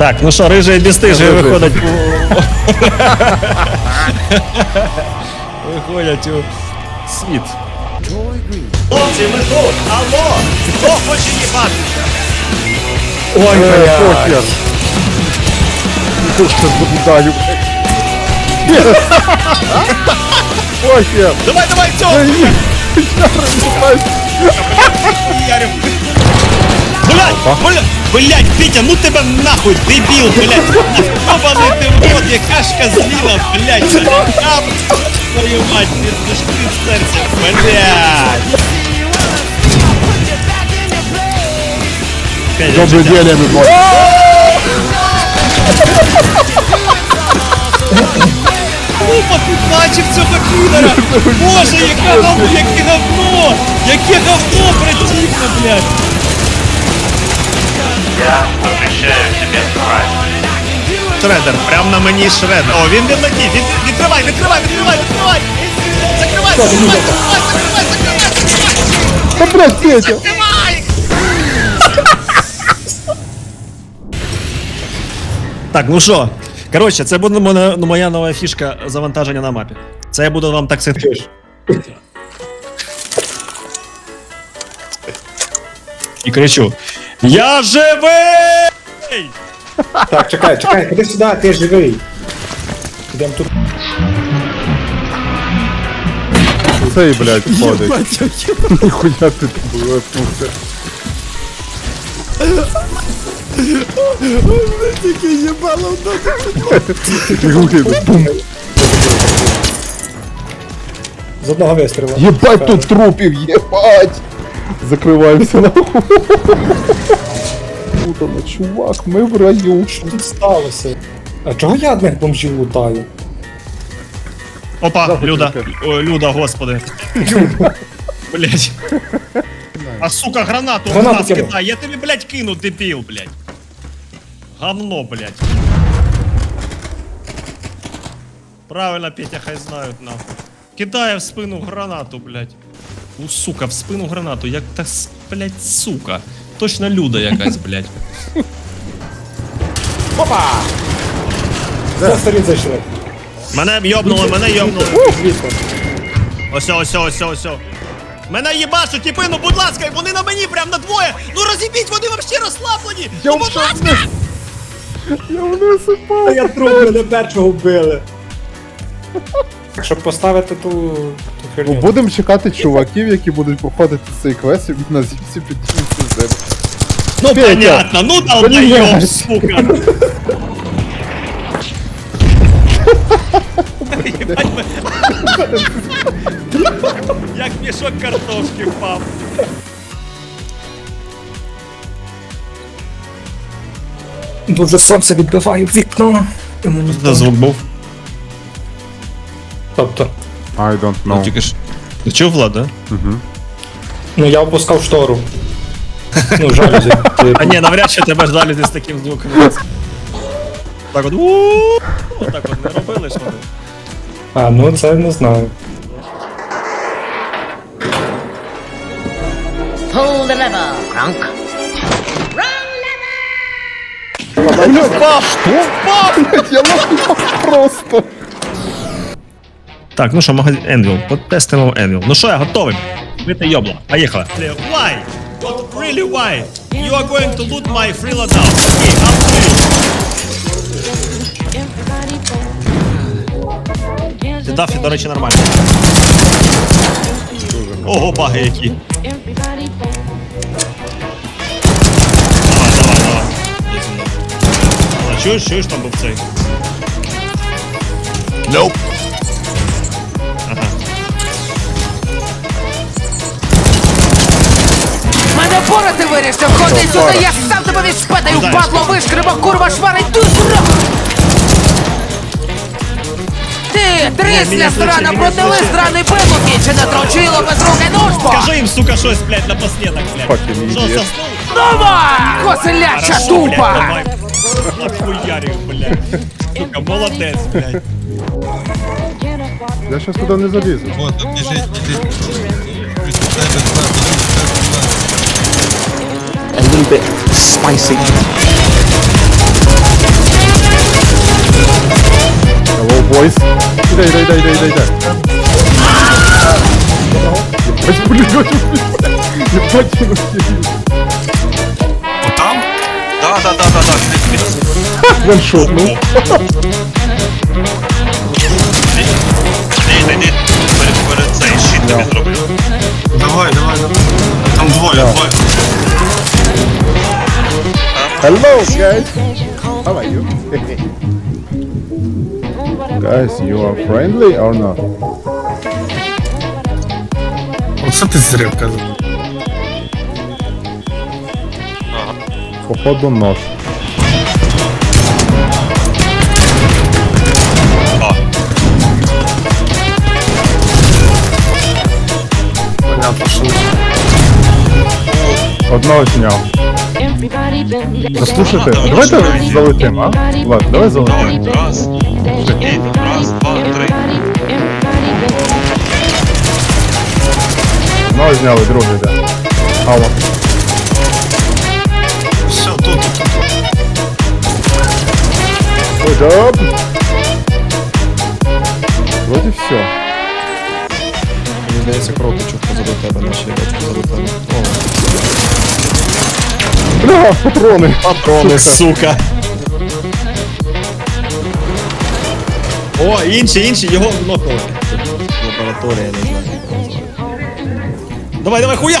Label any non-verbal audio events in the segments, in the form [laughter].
Так, ну що, рижий бістижий виходить у... Виходять у світ. Хлопці, ми тут! Алло! Хто хоче їбатися? Ой, Е, бля. Похер. Просто наблюдаю. Похер. Давай, давай, цього! [laughs] Ярю. Блять, блять, блять, Петя, ну тебе нахуй, дебіл, блять. Ёбаний ти в рот, яка ж козліна, блять. Там, твою мать, не дошки з серця, блять. Добрый день, мой. Опа, ти бачив цього підера? [laughs] Боже, яке говно, яке говно! Яке говно противно, блядь! Я запрещаю тебе срать. Шредер, прям на мені шредер. О, він відлетів, від, відкривай, відкривай, відкривай, відкривай! Закривай, закривай, закривай, закривай, закривай, блядь, Петя. закривай! Так, ну що? Коротше, це буде моя, моя нова фішка завантаження на мапі. Це я буду вам так сидіти. І кричу: Я живий! Так, чекай, чекай, ходи сюди, ти живий. Ідем тут. Цей, блядь, ходить. Нихуя ты там был, пухер. Тільки Бум. З одного вистрілу. Ебать тут трупів, ебать! Закриваємося нахуй. Путано, чувак, ми в раю. Що тут сталося? А чого я одних бомжів лутаю? Опа, Люда. Ой, Люда, господи. [laughs] Блять. А сука, гранату в Гранату нас кидай. Я тобі, блять, кину, дебіл, блять. Говно, блять. Правильно, Петя, хай знають нахуй. Кидає в спину гранату, блять. У сука, в спину гранату. Як та, блять, сука. Точно Люда якась, блять. Опа! З сторін зайшли. Мене йобнули, мене йобнули. Звідти. Ось, ось, ось, ось. Мене їбашуть, тіпи, ну будь ласка, вони на мені прям на двоє. Ну розібіть, вони вообще розслаблені. Я ну будь вже ласка. Я вниз упав. А я труп мене першого вбили. Щоб поставити ту Ну, херню. Будемо чекати чуваків, які будуть проходити цей квест, і на зіпсі підтримці землю. Ну Петя. понятно, ну долбойоб, Блядь. сука. Ми- [laughs] Як мішок картошки впав. Дуже сонце відбиває в вікно. Звук був. Тобто. I don't Ну know. тільки ж. Ти чув, Влад, да? Ну я опускав штору. Ну, жалюзі. [laughs] А ні, навряд чи тебе ждали з таким звуком. Так от. «у-у-у». Отак от не робили ж вони. А, ну це не знаю. Pull the lever, Kronk. Бля, впав! Що? Впав! Блядь, я нахуй впав просто. Так, ну що, магазин Envil. Потестимо Envil. Ну що, я готовий. Бити йобла. Поїхали. Why? What really why? You are going to loot my free loadout. Okay. Ти дафі, до речі, нормально. Ого, баги які. Давай, давай, давай. Чуєш, чуєш, там був цей? Nope. Мене порати вирішив, ходи сюди, я сам тебе відшпетаю, падло вишкриба, курва шварить зраху! Ти, трісня срана, продали сраний пилоки, чи не трочило без руки ножко? Скажи їм, сука, щось, блядь, напоследок, блядь. Що idiot. заснув? Коселяча тупа! давай. Блядь. Сука, молодець, блядь. Я щас туди не залізу. Вот, a little bit spicy. Hello, boys. [laughs] [laughs] One shot, no? [laughs] Hello, guys. How are you? [laughs] guys, you are friendly or not? Оце ти зрив казав. Походу нож. Понятно, що. Одного зняв. Заслушайте, а давайте залетим, а? Влад, давай залетим. давай, раз. І раз, два, три. Одного зняли, другий йде. Алло. Все, тут, тут, тут. Hold up. Вроді все. Мені здається, кроки чутко позаду тебе, наші речі позаду тебе. Бля, патрони. Патрони, сука. О, інші, інші, його нокнули. Лабораторія, я не знаю, як вона називається. Давай, давай, хуя!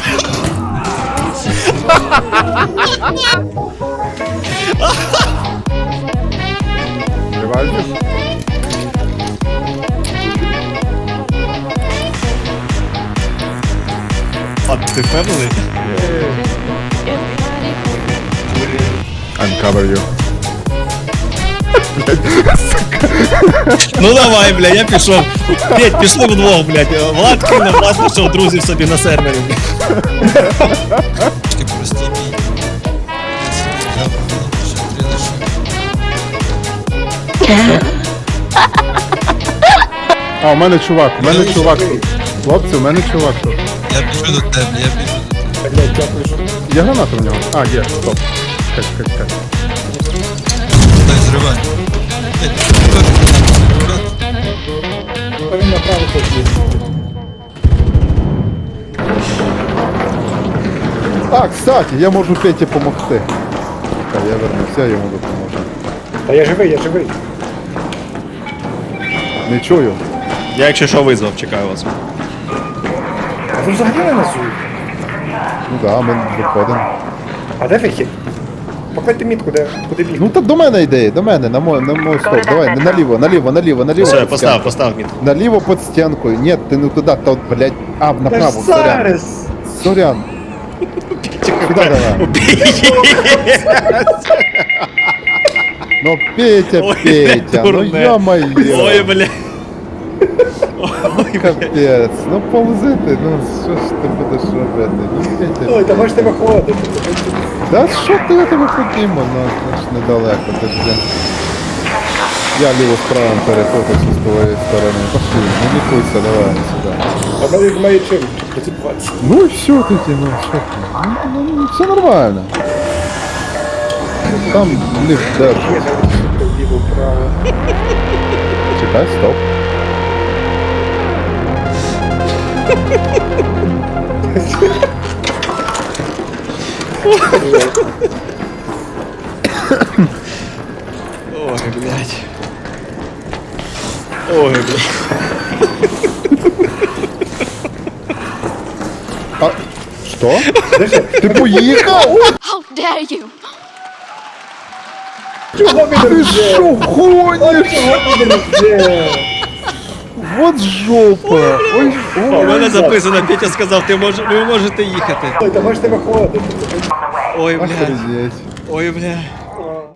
Револьвер. А ти впевнений? Uncover you. Ну давай, бля, я пішов. Петь, пішли вдвох, блядь. Влад кинув, Влад пішов друзів собі на сервері. Прості. Я. А, у мене чувак, у мене чувак тут. Хлопці, у мене чувак тут. Я біжу до тебе, я біжу до тебе. Є граната в нього? А, є, стоп. Чекай, чекай, чекай. Дай, аккуратно, аккуратно. він. А, кстати, я можу Петі допомогти. Чекай, я вернуся, я йому допоможу. Та я живий, я живий. Не чую. Я якщо що визвав, чекаю вас. А ви взагалі не несу. Ну да, ми виходимо. А де вихід? Покладьте мітку, де, куди біг. Ну так до мене йди, до мене, на мой, на мой стоп. Давай, наліво, наліво, наліво, наліво. Все, під постав, стінку. постав мітку. Наліво під стінкою. Ні, ти не туди, то, блядь. А, направо, Та ж сорян. зараз! Сорян. Сюди давай. Ну, Петя, Ой, Петя, ну дурне. ё-моё. Ой, бля. Ой, бля. Капець, ну повзи ти, ну що ж ти будеш робити? Ну, Петя, Ой, та можете виходити. Да що ти я тебе ходімо, ну це ж недалеко, ти ж блін. Я ліво справа перекотився з твоєї сторони. Пошли, не лікуйся, давай сюди. А мене з моєї чим позібуватися. Ну і все тоді, ну що ти? Ну, ну, все нормально. Там ліфт держить. Ліво, право. Чекай, стоп. Ой, блядь. Ой, блядь. А, що? Ти поїхав? How dare you! Чого він Ти Вот жопа. Ой, У ой. мене записано, Петя сказав, ти мож, ви можете їхати. Ой, та можете виходити. Ой, бля. Ой, блядь.